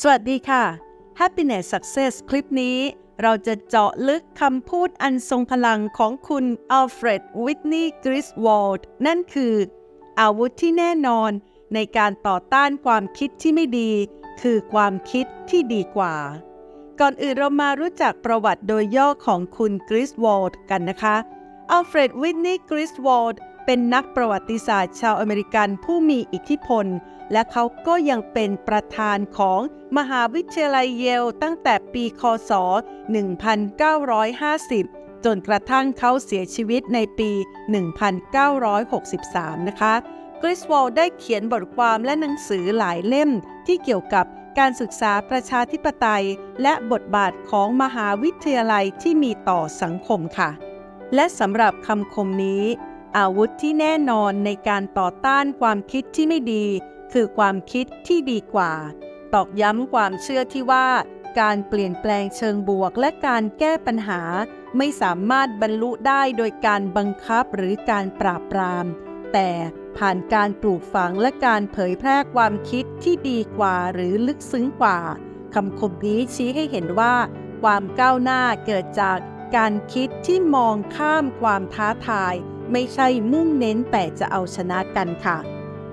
สวัสดีค่ะ Happiness Success คลิปนี้ เราจะเจาะลึกคำพูดอันทรงพลังของคุณอัลเฟรดวิทนีย์กริสวอลด์นั่นคือ อาวุธที่แน่นอนในการต่อต้านความคิดที่ไม่ดี คือความคิดที่ดีกว่า ก่อนอื่นเรามารู้จักประวัติโดยย่อของคุณกริสวอลด์กันนะคะอัลเฟรดวิทนีย์กริสวอลด์ เป็นนักประวัติศาสตร์ชาวอเมริกันผู้มีอิทธิพล และเขาก็ยังเป็นประธานของมหาวิทยาลัยเยลตั้งแต่ปีคศ 1950 จนกระทั่งเขาเสียชีวิตในปี 1963 นะคะกริสวอลได้เขียนบทความและหนังสือหลายเล่มที่เกี่ยวกับการศึกษาประชาธิปไตย และบทบาทของมหาวิทยาลัยที่มีต่อสังคมค่ะ และสำหรับคำคมนี้ อาวุธที่แน่นอนในการต่อต้านความคิดที่ไม่ดี คือความคิดที่ดีกว่า ตอกย้ำความเชื่อที่ว่า การเปลี่ยนแปลงเชิงบวกและการแก้ปัญหา ไม่สามารถบรรลุได้โดยการบังคับหรือการปราบปราม แต่ผ่านการปลูกฝังและการเผยแพร่ความคิดที่ดีกว่าหรือลึกซึ้งกว่าคำคมนี้ชี้ให้เห็นว่า ความก้าวหน้าเกิดจากการคิดที่มองข้ามความท้าทาย ไม่ใช่มุ่งเน้นแต่จะเอาชนะกันค่ะ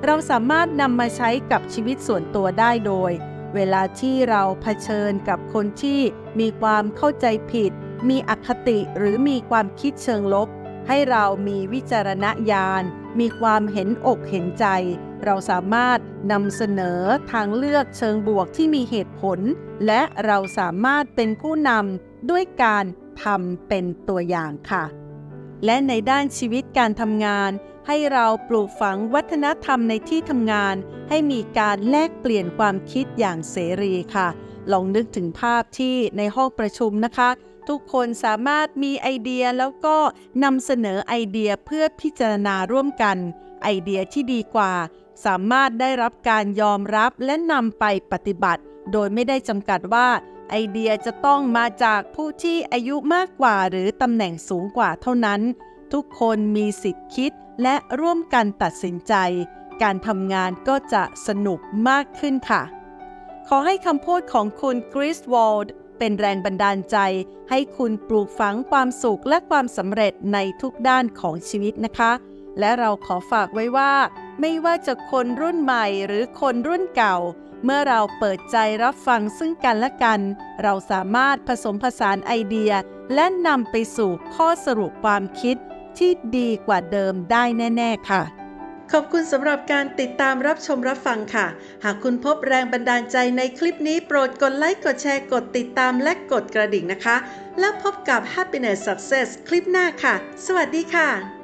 เราสามารถนำมาใช้กับชีวิตส่วนตัวได้โดย เวลาที่เราเผชิญกับคนที่มีความเข้าใจผิด มีอคติหรือมีความคิดเชิงลบ ให้เรามีวิจารณญาณ มีความเห็นอกเห็นใจ เราสามารถนำเสนอทางเลือกเชิงบวกที่มีเหตุผล และเราสามารถเป็นผู้นำด้วยการทำเป็นตัวอย่างค่ะ และในด้านชีวิตการทำงาน ให้เราปลูกฝังวัฒนธรรมในที่ทำงาน ให้มีการแลกเปลี่ยนความคิดอย่างเสรีค่ะ ลองนึกถึงภาพที่ในห้องประชุมนะคะ ทุกคนสามารถมีไอเดียแล้วก็นำเสนอไอเดียเพื่อพิจารณาร่วมกัน ไอเดียที่ดีกว่า สามารถได้รับการยอมรับและนำไปปฏิบัติ โดยไม่ได้จำกัดว่า ไอเดียจะต้องมาจากผู้ที่อายุมากกว่าหรือตำแหน่งสูงกว่าเท่านั้น ทุกคนมีสิทธิ์คิดและร่วมกันตัดสินใจ การทำงานก็จะสนุกมากขึ้นค่ะ ขอให้คำพูดของคุณคริสวอลด์เป็นแรงบันดาลใจ ให้คุณปลูกฝังความสุขและความสำเร็จในทุกด้านของชีวิตนะคะ และเราขอฝากไว้ว่า ไม่ว่าจะคนรุ่นใหม่หรือคนรุ่นเก่า เมื่อเราเปิดใจรับฟังซึ่งกันและกัน เราสามารถผสมผสานไอเดีย และนำไปสู่ข้อสรุปความคิดที่ดีกว่าเดิมได้แน่ ๆ ค่ะ ขอบคุณสำหรับการติดตามรับชมรับฟังค่ะ หากคุณพบแรงบันดาลใจในคลิปนี้โปรดกดไลค์ กดแชร์ กดติดตามและกดกระดิ่งนะคะ แล้วพบกับ Happiness Success คลิปหน้าค่ะ สวัสดีค่ะ